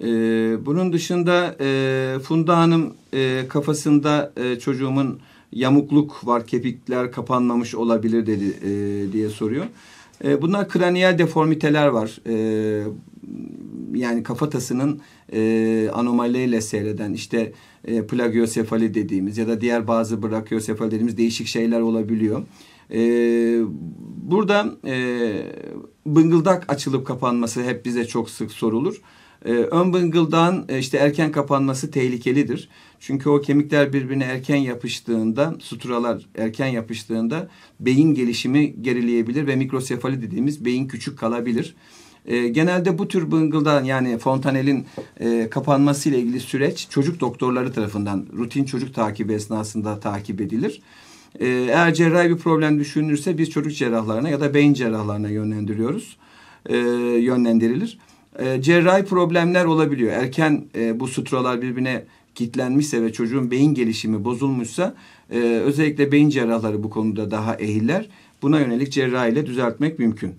E, bunun dışında e, Funda Hanım e, kafasında e, çocuğumun yamukluk var, kepikler kapanmamış olabilir dedi e, diye soruyor. E, bunlar kraniyel deformiteler var. E, yani kafatasının e, anomaliyle seyreden işte e, plagiosefali dediğimiz ya da diğer bazı brachiosefali dediğimiz değişik şeyler olabiliyor. E, burada e, bıngıldak açılıp kapanması hep bize çok sık sorulur. Ee, ön bıngıldağın e, işte erken kapanması tehlikelidir. Çünkü o kemikler birbirine erken yapıştığında, suturalar erken yapıştığında beyin gelişimi gerileyebilir ve mikrosefali dediğimiz beyin küçük kalabilir. E, genelde bu tür bıngıldağın yani fontanelin e, kapanması ile ilgili süreç çocuk doktorları tarafından rutin çocuk takibi esnasında takip edilir. E, eğer cerrahi bir problem düşünülürse biz çocuk cerrahlarına ya da beyin cerrahlarına yönlendiriyoruz. E, yönlendirilir e, cerrahi problemler olabiliyor. Erken e, bu suturalar birbirine kitlenmişse ve çocuğun beyin gelişimi bozulmuşsa e, özellikle beyin cerrahları bu konuda daha ehiller. Buna yönelik cerrahi ile düzeltmek mümkün.